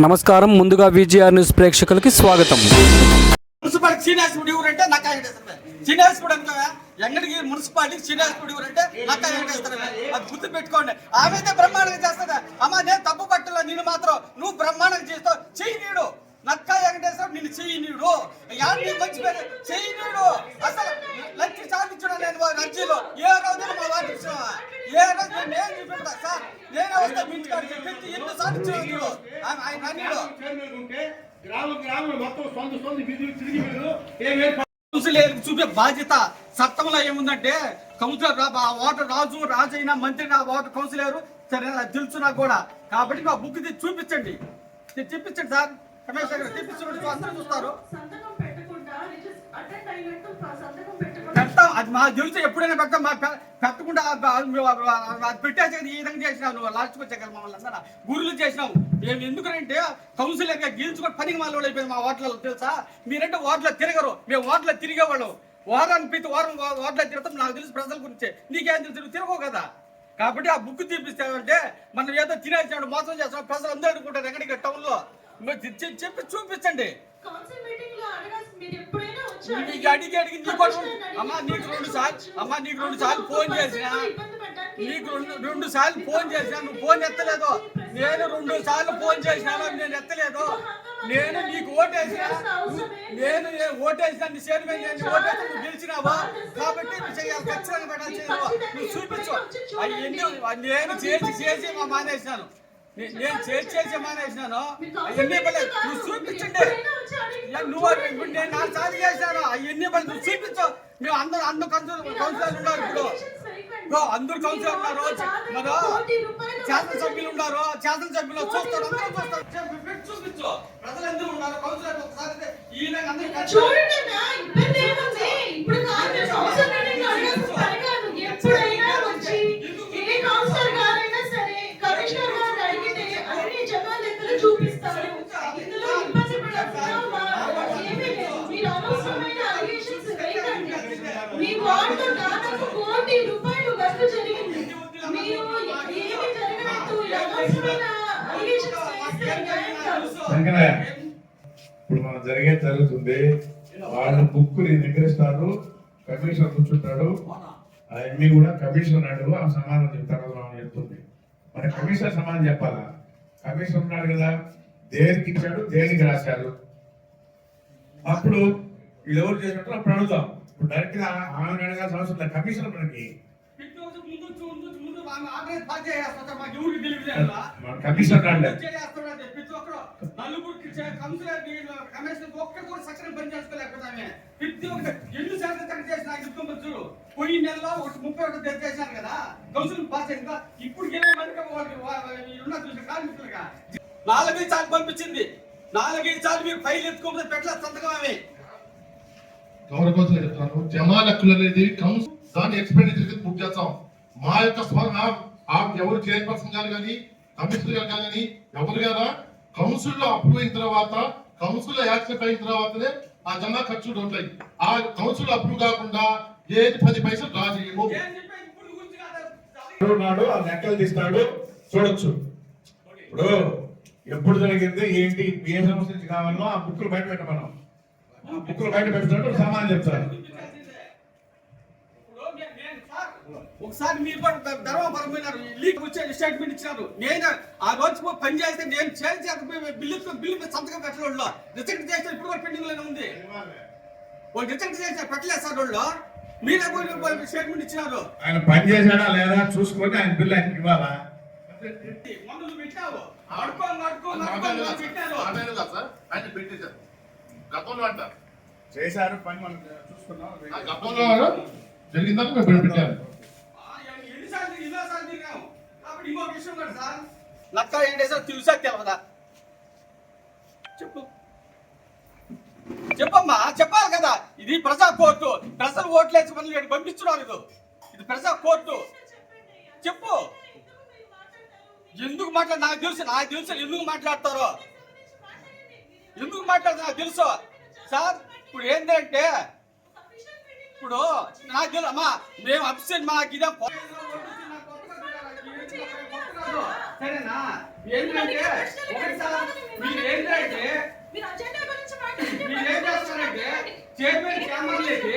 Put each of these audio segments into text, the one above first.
నమస్కారం. ముందుగా VGR news ప్రేక్షకులకి స్వాగతం. మున్సిపాలిటీ శ్రీనివాసపుడి ఊరు అంటే నక్కా వెంకటేశ్వర శ్రీనివాసపుడి అనుకోవా ఎంగడికి మున్సిపాలిటీ శ్రీనివాసపుడి ఊరు అంటే నక్క వెంకటేశ్వర అది గుర్తు పెట్టుకోండి. ఆమె అయితే బ్రహ్మాండంగా చేస్తుందా అమ్మ నేను తప్పు పట్టలో నేను మాత్రం నువ్వు బ్రహ్మాండంగా చేస్తావు. చెయ్యి నీడు. నక్క వెంకటేశ్వర నిన్ను చెయ్యి నీడు. యాన్ని మంచి పేరు చెయ్యి నీడు. అసలు లచ్చి సాధించడం నేను వారి అర్జీలో ఏ రోజు మా వాటి ఇచ్చావా ఏ రోజు నేను చూపెడతా సార్ నేను వస్తే మీ ఇంటికాడికి పెట్టి ఎందుకు సాధించడం నీడు ఆయన అన్నాడు గ్రామ గ్రామం మొత్తం సొంత సొంత వీధులు తిరిగి మీరు ఏం కౌన్సిలర్ చూపే బాధ్యత చట్టంలో ఏముందంటే కౌన్సిలర్ ఓటర్ రాజు రాజు అయినా మంత్రి నా ఓటర్ కౌన్సిలర్ తెలుసు నాకు కూడా? కాబట్టి మా బుక్ చూపించండి. చూపించండి సార్. కమిషనర్ గారు చూపించండి అందరూ చూస్తారు. అది మా తెలుసు ఎప్పుడైనా పెడతాం మా పెట్టకుండా అది పెట్టేసి ఈ విధంగా చేసినావు నువ్వు లాస్ట్కి వచ్చాక మమ్మల్ని అందరూ. గురులు చేసినావు. మేము ఎందుకంటే కౌన్సిల్గా గెలుచుకొని పనికి వాళ్ళు అయిపోయింది మా ఓట్లలో తెలుసా? మీరంటే ఓట్ల తిరగరు. మేము ఓట్ల తిరిగేవాళ్ళం. వారానికి ప్రతి వారం వా- ఓట్ల నాకు తెలుసు ప్రజల గురించి. నీకేం తెలుసు? నువ్వు తిరగవు కదా. కాబట్టి ఆ బుక్ తీపిస్తామంటే మనం ఏదో తినేసాడు మోసం చేస్తాం ప్రజలు అందరూ అనుకుంటారు ఎక్కడికి? టౌన్లో మీరు చెప్పి చూపించండి. నీకు అడిగి అడిగి నీకు అమ్మా నీకు రెండు సార్లు అమ్మా నీకు రెండు సార్లు ఫోన్ చేసిన. నీకు రెండు రెండు సార్లు ఫోన్ చేసినా. నువ్వు ఫోన్ ఎత్తలేదు. నేను రెండు సార్లు ఫోన్ చేసినాను నేను ఎత్తలేదు. నేను నీకు ఓటేసిన. నేను ఓటేసిన నీ చేతి మీద నేను ఓటేసి నువ్వు గెలిచినావా? కాబట్టి నువ్వు చేయాలి ఖచ్చితంగా నువ్వు చూపించు. అవన్నీ నేను చేసి చేసి మా మానేసినాను. నేను చేసి చేసి మానేసినాను. అవన్నీ పర్లేదు. నువ్వు చూపించండి. నువ్వు ఇప్పుడు నేను నాలుగు సార్లు చేశాను? అవన్నీ పని నువ్వు చూపించు? మేము అందరూ అందరు కౌన్సిలర్ కౌన్సిలర్ ఉన్నారు ఇప్పుడు. అందరు కౌన్సిలర్ ఉన్నారు. మరి శాసనసభ్యులు ఉన్నారు. శాసనసభ్యులు చూస్తారు అందరూ చూస్తారు. చూపించు ప్రజలందరూ ఉన్నారు? కౌన్సిలర్ ఒకసారి అయితే ఈ విధంగా అందరూ ఇప్పుడు మనం జరిగే జరుగుతుంది. వాళ్ళు బుక్ నీ దగ్గర ఇస్తారు కమిషనర్ కూర్చుంటాడు. ఎంఈ కూడా కమిషనర్ అడుగు ఆ సమాధానం చెప్తారు మనం చెప్తుంది. మరి కమిషనర్ సమాధానం చెప్పాలా? కమిషనర్ ఉన్నాడు కదా దేనికి ఇచ్చాడు దేనికి రాశారు అప్పుడు వీళ్ళు ఎవరు చేసినట్టు అప్పుడు అడుగుదాం ఇప్పుడు డైరెక్ట్గా ఆమె అడగాల్సిన అవసరం లేదు. కమిషనర్ మనకి. కమిషనర్ రాలేదు చేస్తున్నాడు ప్రతి ఒక్కరు నలుగురికి చే- కౌన్సిలర్ కమిషనర్ ఒక్కరు కూడా సక్రమం పని చేసుకోలేకపోతామే ప్రతి ఒక్క ఎన్ని శాతం కరెక్ట్ చేసి నాకు చెప్తాం చూడు పోయిన నెలలో ఒకటి ముప్పై ఒకటి తెచ్చి చేశారు కదా? కౌన్సిల్ పాస్ అయింది ఇప్పుడు ఇరవై మందికి ఉన్న చూసిన కార్మికులుగా. నాలుగైదు సార్లు పంపించింది. నాలుగైదు సార్లు మీరు ఫైల్ ఎత్తుకోకపోతే పెట్టలే సంతకం ఆమె. గౌరవ కోసం చెప్తాను జమా లెక్కలు అనేది కౌన్సిల్ దాన్ని ఎక్స్పెండిచర్ బుక్ చేస్తాం. మా యొక్క స్వ- ఎవరు చైర్పర్సన్ గారు కానీ కమిషనర్ గారు కానీ ఎవరు గారా కౌన్సిల్లో అప్రూవ్ అయిన తర్వాత కౌన్సిల్లో యాక్సెప్ట్ అయిన తర్వాతనే ఆ జమా ఖర్చులు ఉంటాయి. ఆ కౌన్సిల్ అప్రూవ్ కాకుండా ఏది పది పైసలు డ్రా చేయము. ఉన్నాడు ఆ లెక్కలు తీస్తాడు చూడొచ్చు. ఇప్పుడు ఎప్పుడు జరిగింది ఏంటి ఏ సమస్య నుంచి కావాలో ఆ బుక్కులు బయట పెట్టమనం ఆ బుక్కులు బయట పెడతాడు సమాధానం చెప్తాడు ఇప్పుడు నేను- నేను సార్, ఒకసారి మీరు కూడా ధర్మపురం పోయినారు లీక్ వచ్చే స్టేట్మెంట్ ఇచ్చినారు. నేను ఆ రోజు పోయి పని చేస్తే నేను చేసి బిల్లు బిల్లు సంతకం పెట్టడం రిజెక్ట్ చేస్తే ఇప్పుడు కూడా పెండింగ్లోనే ఉంది. వాళ్ళు రిజెక్ట్ చేస్తే పెట్టలేదు సార్ వాళ్ళు. మీరే పోయి స్టేట్మెంట్ ఇచ్చినారు. ఆయన పని చేశాడా లేదా చూసుకొని ఆయన బిల్లు ఆయనకి ఇవ్వాలా? మొన్న నువ్వు పెట్టావు. అడుకో అడుకో అడుకో పెట్టారు. ఆయన పెట్టేశారు. గతంలో అంట. చేశారు పని మనం చూసుకున్నాం ఆ గతంలో జరిగిందని మేము పెట్టారు ఆ, ఎన్నిసార్లు ఎన్నోసార్లు తిరిగాము ఇంకో విషయం కూడా సార్? నక్క ఏం సార్ తెలుసా తెలవదా? చెప్పు. చెప్పమ్మా చెప్పాలి కదా. ఇది ప్రజా కోర్టు. ప్రజలు ఓట్లేసి మనల్ని ఈడ పంపించున్నారు ఇది ఇది ప్రజా కోర్టు. చెప్పు. ఎందుకు మాట్లాడు నాకు తెలుసు నాకు తెలుసు ఎందుకు మాట్లాడతారో. ఎందుకు మాట్లాడతారు నాకు తెలుసు. సార్ ఇప్పుడు ఏంటంటే ఇప్పుడు నాకు తెలుసు అమ్మా మేము అప్సెట్ మాకు ఇదే సరేనా? ఏంటంటే ఒకటిసారి మీరు ఏంటంటే ఏం చేస్తారంటే చైర్మన్ ఛాంబర్ లేకి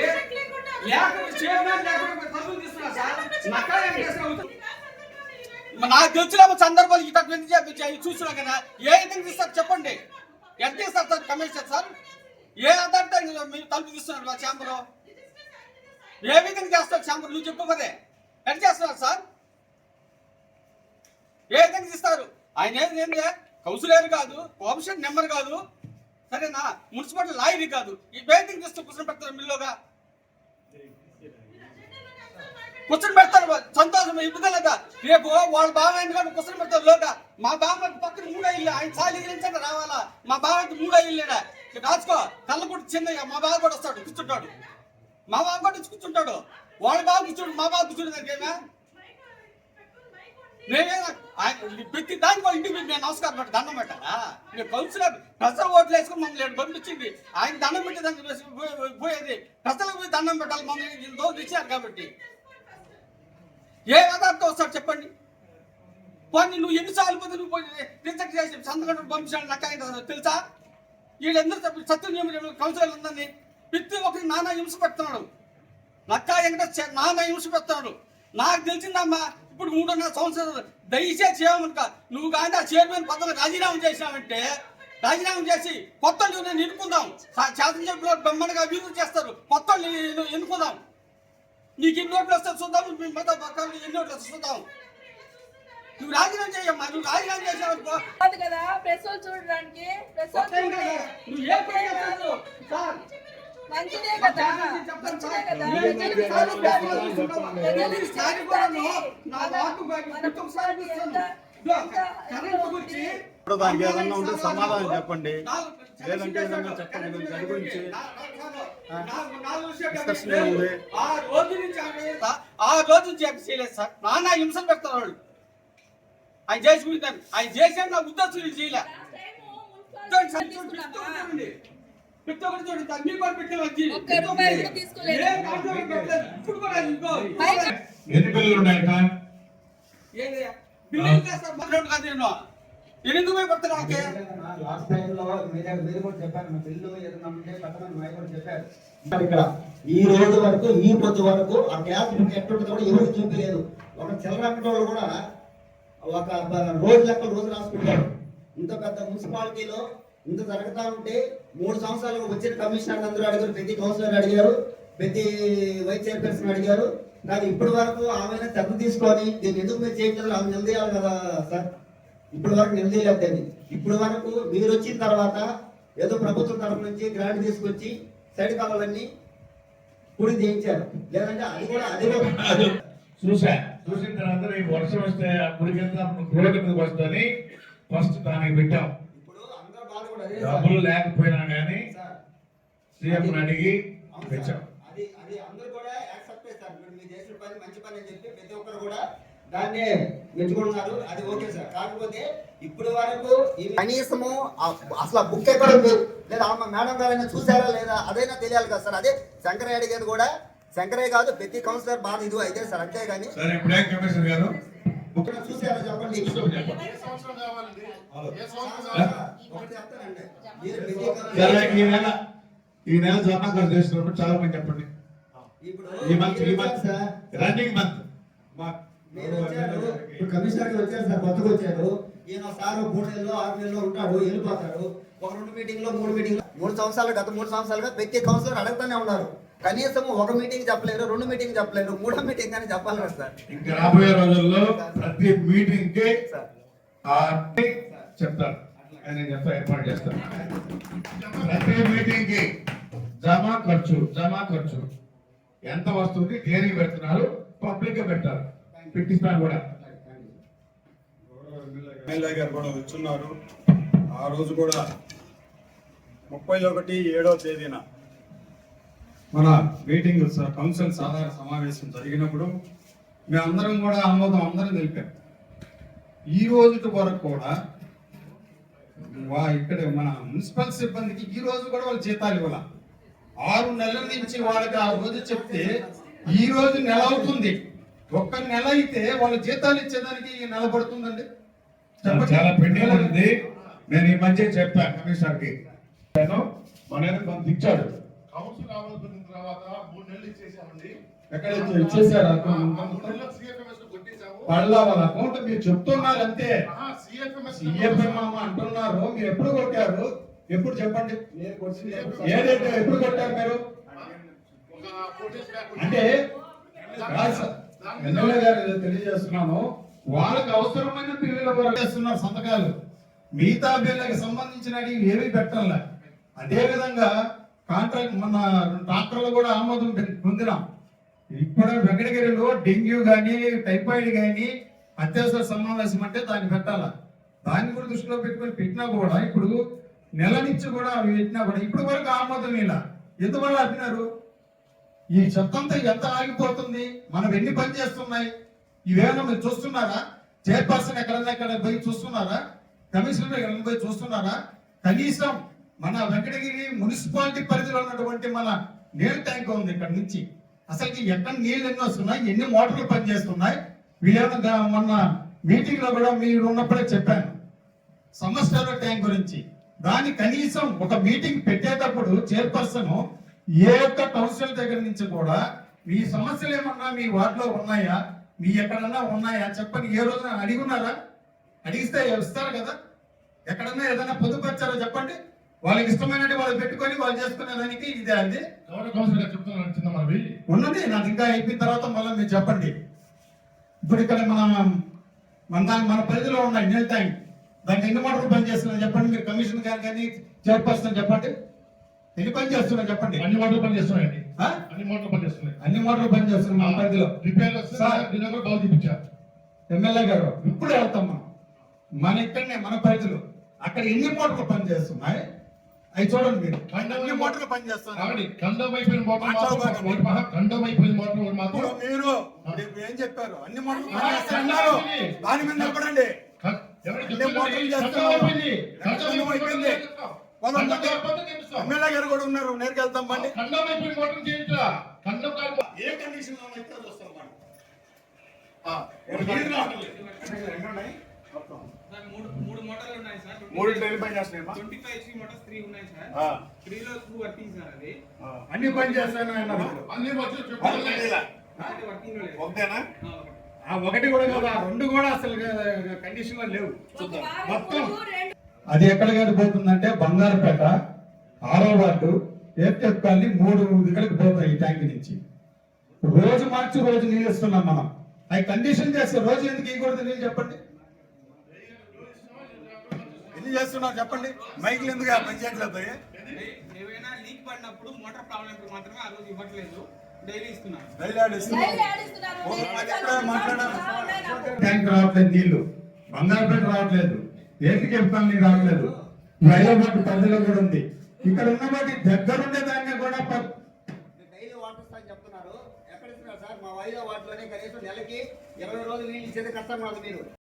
లేకపోతే చైర్మన్ లేకుండా తలుపులు తీస్తున్నారు సార్. నక్కా ఏం చేస్తున్నారు మరి నాకు తెలిసిన సందర్భాలు చెప్పి చూసినా కదా. ఏ విధంగా తీస్తారు చెప్పండి. ఎంత తీస్తారు సార్ కమిషనర్ సార్? ఏ ఆధారంగా మీరు తలుపు తీస్తున్నారు మా ఛాంబర్ ఏ విధంగా చేస్తారు ఛాంబర్? నువ్వు చెప్పు కదే ఎంత చేస్తున్నారు సార్? ఏ విధంగా తీస్తారు ఆయన ఏంది ఏంది? కౌన్సిలర్ కాదు కోఆపరేషన్ నెంబర్ కాదు. సరేనా? మున్సిపాలిటీ లాయర్ కాదు. ఈ బేటింగ్ తీస్తూ కూర్చొని పెడతారు మిల్లుగా. కూర్చొని పెడతారు సంతోషం ఇబ్బంది రేపు వాళ్ళ బావ ఎందుకంటే కూర్చొని పెడతారు లోగా? మా బావ పక్కన మూడో ఇల్లు ఆయన చాలి నుంచి రావాలా? మా బావ మూడో ఇల్లేడా రాసుకో. కళ్ళపుట్టి చిన్నయ్య మా బావ కూడా వస్తాడు కూర్చుంటాడు. మా బావ కూడా కూర్చుంటాడు. వాళ్ళ బావ కూర్చుంటాడు మా బావ కూర్చుంటాడు ఏమే నేనే ప్రతి దానికి వాళ్ళ ఇంటికి మేము నమస్కారం పెట్టి దండం పెట్టాలా నేను కౌన్సిలర్ ప్రజలు ఓట్లు వేసుకుని మమ్మల్ని పంపించింది. ఆయన దండం పెట్టి పోయేది. ప్రజలకు పోయి దండం పెట్టాలి మమ్మల్ని. రోజు ఇచ్చారు కాబట్టి. ఏ పదార్థం వస్తాడు చెప్పండి? పోనీ నువ్వు ఎన్నిసార్లు పోతే నువ్వు పోయి రిజెక్ట్ చేసి సంతకం పంపించాడు నక్క తెలుసా? వీళ్ళందరూ చెప్పి సత్యం కౌన్సిలర్ ఉందని ప్రతి ఒక్కరికి నానా హింస పెడుతున్నాడు. నక్క వెంకట నాన్న హింస పెడతాడు నాకు తెలిసిందమ్మా ఇప్పుడు మూడున్నర సంవత్సరాలు దయచేసి చేయమనుక నువ్వు కానీ ఆ చైర్మన్ పదవి రాజీనామా చేసినావంటే రాజీనామా చేసి కొత్త నేను ఎన్నుకుందాం. శాసనసభ్యులు బొమ్మలుగా అభివృద్ధి చేస్తారు. కొత్త ఎన్నుకుందాం. నీకు ఎన్ని ఓట్లు వస్తే చూద్దాం మీ పక్కన ఎన్ని ఓట్లు వస్తే చూద్దాం. నువ్వు రాజీనామా చేయమ్మా నువ్వు రాజీనామా చేసావనుకో కాదు ప్రెస్ చూడడానికి. నువ్వు ఏ? సార్ మంచిదే కదా. మంచిదే కదా. ఇప్పుడు దానికి ఏదన్నా ఉంటే సమాధానం చెప్పండి. లేదంటే ఏదన్నా చెప్పండి మీరు దాని గురించి డిస్కషన్ ఉంది. ఆ రోజు నుంచి ఆ రోజు- ఆ రోజు నుంచి చేయలేదు సార్. నాన్న హింసలు పెడతారు వాళ్ళు. ఆయన చేసుకుంటాను ఆయన చేసే నా ఉద్దేశం చేయలే. చూడండి, కూడా వచ్చి. ఇప్పుడు కూడా ఇంకో ఎన్ని బిల్లులు ఉన్నాయట ఏంది? బిల్లు ఏం చేస్తారు? మాట్లాడు కాదు నేను. నేను ఎందుకు పోయి పెడతాను వాళ్ళకి? లాస్ట్ టైం లో మీరే మీరు కూడా చెప్పారు మా బిల్లు ఏదైనా ఉంటే మాకు కూడా చెప్పారు ఇక్కడ ఈ రోజు వరకు ఈ పొద్దు వరకు ఆ గ్యాస్ బుక్ కూడా ఎవరు చూపించలేదు ఒక చిల్లర కూడా ఒక రోజు లెక్క రోజు రాసుకుంటారు ఇంత పెద్ద మున్సిపాలిటీలో ఇంత జరుగుతా ఉంటే మూడు సంవత్సరాలు వచ్చిన కమిషనర్ అందరూ అడిగారు ప్రతి కౌన్సిలర్ అడిగారు ప్రతి వైస్ చైర్పర్సన్ అడిగారు. కానీ ఇప్పటి వరకు ఆమె దెబ్బ తీసుకొని దీన్ని ఎందుకు మీరు చేయట్లేదు? ఆమె నిలదీయాలి కదా సార్. ఇప్పటి వరకు నిలదీయలేదండి ఇప్పటి వరకు మీరు వచ్చిన తర్వాత ఏదో ప్రభుత్వం తరఫు నుంచి గ్రాంట్ తీసుకొచ్చి సైడ్ కావాలన్నీ పూడి చేయించారు. లేదంటే అది కూడా అది చూసా చూసిన తర్వాత రేపు వర్షం వస్తే గుడికి వెళ్తే రోడ్డు మీదకి వస్తుంది ఫస్ట్ దానికి పెట్టాం ఇప్పుడు అందరూ బాధ కూడా అదే సార్. డబ్బులు లేకపోయినా కానీ సీఎం అడిగి తెచ్చాం. అది అది అందరూ కూడా యాక్సెప్ట్ చేస్తారు మీరు మీరు చేసిన పని మంచి పని అని చెప్పి ప్రతి ఒక్కరు కూడా దాన్ని మెచ్చుకుంటున్నారు. అది ఓకే సార్. కాకపోతే ఇప్పుడు వరకు ఈ కనీసము అసలు ఆ బుక్ ఎక్కడ ఉంది లేదా ఆమె మేడం గారైనా చూసారా లేదా? అదైనా తెలియాలి కదా సార్. అదే శంకరయ్య అడిగేది కూడా. శంకరయ్య కాదు ప్రతి కౌన్సిలర్ బాధ ఇది అయితే సార్ అంతే కానీ చూసారా చెప్పండి. సంవత్సరం కావాలండి. ఏ సంవత్సరం ఈ నెల ఈ నెల జమా ఖర్చు చేసినప్పుడు చాలా మంది చెప్పండి. ఇప్పుడు ఈ మంత్ ఈ మంత్ సార్ రన్నింగ్ మంత్. మా మీరు వచ్చారు. ఇప్పుడు కమిషనర్ గారు వచ్చారు సార్ కొత్తగా వచ్చారు. ఈయన సార్ మూడు నెలలు ఆరు నెలలు ఉంటాడు వెళ్ళిపోతాడు. ఒక రెండు మీటింగ్లో మూడు మీటింగ్ మూడు సంవత్సరాలు గత మూడు సంవత్సరాలుగా ప్రతి కౌన్సిలర్ అడుగుతూనే ఉన్నారు. కనీసం ఒక మీటింగ్ చెప్పలేరు రెండు మీటింగ్ చెప్పలేరు మూడో మీటింగ్ అని చెప్పాలి కదా సార్. ఇంకా రాబోయే రోజుల్లో ప్రతి మీటింగ్కి సార్ చెప్తారు నేను చెప్తా ఏర్పాటు చేస్తాను. ప్రతి మీటింగ్కి జమా ఖర్చు జమా ఖర్చు. ఎంత వస్తుంది దేనికి పెడుతున్నారు పబ్లిక్గా పెట్టారు పెట్టిస్తాను కూడా. ఎమ్మెల్యే గారు కూడా వచ్చున్నారు. ఆ రోజు కూడా ముప్పై ఒకటి ఏడో తేదీన మన మీటింగ్ కౌన్సిల్ సాధారణ సమావేశం జరిగినప్పుడు మేమందరం కూడా ఆమోదం అందరం తెలిపాం. ఈ రోజు వరకు కూడా వా ఇక్కడ మన మున్సిపల్ సిబ్బందికి ఈ రోజు కూడా వాళ్ళు జీతాలు ఇవ్వాల. ఆరు నెలల నుంచి వాళ్ళకి ఆ రోజు చెప్తే ఈ రోజు నెల అవుతుంది. ఒక్క నెల అయితే వాళ్ళ జీతాలు ఇచ్చేదానికి నెల పడుతుందండి. చాలా పెండింగ్ ఉంది. నేను ఈ మధ్య చెప్పాను కమిషనర్కి నేను మన కొంత ఇచ్చాడు. కౌన్సిల్ అవ్వాల్సిన తర్వాత మూడు నెలలు ఇచ్చేసామండి. ఎక్కడ ఇచ్చేసారు? కొట్టేసాము వాళ్ళ అకౌంట్ మీరు చెప్తున్నారు అంతే సిఎఫ్ఎం అంటున్నారు. మీరు ఎప్పుడు కొట్టారు? ఎప్పుడు చెప్పండి. ఏదైతే ఎప్పుడు కొట్టారు మీరు? అంటే. ఎమ్మెల్యే గారు తెలియజేస్తున్నాను. వాళ్ళకి అవసరమైన బిల్లుల వరకు చేస్తున్నారు సంతకాలు. మిగతా బిల్లులకు సంబంధించినవి ఏమీ పెట్టాల. అదే విధంగా కాంట్రాక్ట్ మన ట్రాక్టర్లు కూడా ఆమోదం పొంది- పొందినాం. ఇప్పుడు వెంకటగిరిలో డెంగ్యూ కానీ టైఫాయిడ్ కానీ అత్యవసర సమావేశం అంటే దాన్ని పెట్టాలా? దాన్ని కూడా దృష్టిలో పెట్టుకొని పెట్టినా కూడా ఇప్పుడు నెల నుంచి కూడా అవి పెట్టినా కూడా ఇప్పుడు వరకు ఆమోదం ఇలా ఎందువల్ల ఆపినారు ఈ చెత్తంతా ఎంత ఆగిపోతుంది? మనం ఎన్ని పని చేస్తున్నాయి? ఇవేమైనా మీరు చూస్తున్నారా? చైర్పర్సన్ ఎక్కడన్నా ఎక్కడ పోయి చూస్తున్నారా? కమిషనర్ ఎక్కడ పోయి చూస్తున్నారా? కనీసం మన వెంకటగిరి మున్సిపాలిటీ పరిధిలో ఉన్నటువంటి మన నీళ్ళ ట్యాంక్ ఉంది ఇక్కడ నుంచి. అసలు ఎక్కడ నీళ్ళు ఎన్ని వస్తున్నాయి? ఎన్ని మోటార్లు పనిచేస్తున్నాయి? వీళ్ళేమన్నా మొన్న మీటింగ్లో కూడా మీరు ఉన్నప్పుడే చెప్పాను. సమస్యల ట్యాంక్ గురించి. దాని కనీసం ఒక మీటింగ్ పెట్టేటప్పుడు చైర్పర్సన్ ఏ ఒక్క కౌన్సిల్ దగ్గర నుంచి కూడా మీ సమస్యలు ఏమన్నా మీ వార్డులో ఉన్నాయా? మీ ఎక్కడన్నా ఉన్నాయా? చెప్పని ఏ రోజున అడిగున్నారా అడిగిస్తే ఇస్తారు కదా? ఎక్కడన్నా ఏదైనా వచ్చారా చెప్పండి? వాళ్ళకి ఇష్టమైనట్టు వాళ్ళు పెట్టుకొని వాళ్ళు చేసుకునే దానికి ఇదే అండి. గారు చెప్తున్నాను చిన్న మనవి. ఉన్నది నాకు ఇంకా అయిపోయిన తర్వాత మళ్ళీ మీరు చెప్పండి. ఇప్పుడు ఇక్కడ మన మన దాని మన పరిధిలో ఉన్నాయి నీల్ ట్యాంక్ దానికి ఎన్ని మోటార్లు పని చేస్తున్నాయి చెప్పండి. మీరు కమిషన్ గారు కానీ చైర్పర్సన్ చెప్పండి. ఎన్ని పని చేస్తున్నాయి చెప్పండి. అన్ని మోటార్లు పనిచేస్తున్నాయండి ఆ? అన్ని మోటార్లు పనిచేస్తున్నాయి అన్ని మోటార్లు పని చేస్తున్నాయి మన పరిధిలో. Repair sir. బాగా చూపించారు. ఎమ్మెల్యే గారు ఇప్పుడు వెళ్తాం మనం. మన ఇక్కడనే మన పరిధిలో. అక్కడ ఎన్ని మోటార్లు పని చేస్తున్నాయి? అవి చూడండి మీరు మోటార్లు పని కాబట్టి ఖండం అయిపోయిన మోటార్ మాత్రం మాట్లాడబాకండి. ఒకటి మాత్రం ఖండం అయిపోయిన మోటార్ ఒకటి మాత్రం ఇప్పుడు మీరు ఏం చెప్పారు? అన్ని మోటార్లు ఆ, పనిచేస్తున్నారు. ఖండం దాని మీద నిలబడండి. అన్ని? మోటార్లు చేస్తున్నారు. అయిపోయింది. ఎమ్మెల్యే గారు కూడా ఉన్నారు. నేరుగా వెళ్తాం బండి. ఖండం అయిపోయిన మోటార్ చేయించరా? ఖండం కాదు. ఏ కండిషన్లో అయితే అది వస్తాం బండి. ఆ, నీరు రావట్లేదు. ఎన్ని ఉన్నాయి? సార్ మూడు మూడు మోటార్లు ఉన్నాయి సార్. మూడు ట్రైన్ పని చేస్తున్నాయమ్మా twenty five HP motors three ఉన్నాయి సార్. ఆ, త్రీలో టూ వర్కింగ్ సార్ అది. ఆ. అన్ని పని చేస్తాను అన్నారు అన్ని ఒకటి వర్కింగ్ ఒకటేనా? కూడా కదా రెండు కూడా అసలు కండిషన్లో లేవు. మొత్తం. అది ఎక్కడ పోతుందంటే బంగారుపేట ఆరో వార్డు కాలనీ మూడు దగ్గరికి పోతాయి ఈ ట్యాంక్ నుంచి. రోజు మార్చి రోజు నీళ్ళు ఇస్తున్నాం మనం. అవి కండిషన్ చేస్తే రోజు ఎందుకు ఇవ్వకూడదు నీళ్ళు చెప్పండి? ఎన్ని చేస్తున్నారు చెప్పండి? మైకులు ఎందుకు పని చేయట్లేదు ఏ- ఏవైనా లీక్ పడినప్పుడు మోటార్ ప్రాబ్లం మాత్రమే ఆ రోజు ఇవ్వట్లేదు. డైలీ. ట్యాంక్ రావట్లేదు నీళ్ళు. బంగారుపేట రావట్లేదు. ఏపీకేప్ కాలనీ రావట్లేదు. హైదరాబాద్ పరిధిలో కూడా ఉంది. ఇక్కడ ఉన్న వాటి దగ్గరుండే దాన్ని కూడా డైలీ వాటర్ చెప్తున్నారు. ఎక్కడ ఇస్తున్నారు సార్? మా వైజాగ్ వాటిలోనే కనీసం నెలకి ఇరవై రోజులు నీళ్ళు ఇచ్చేది కష్టం కాదు మీరు.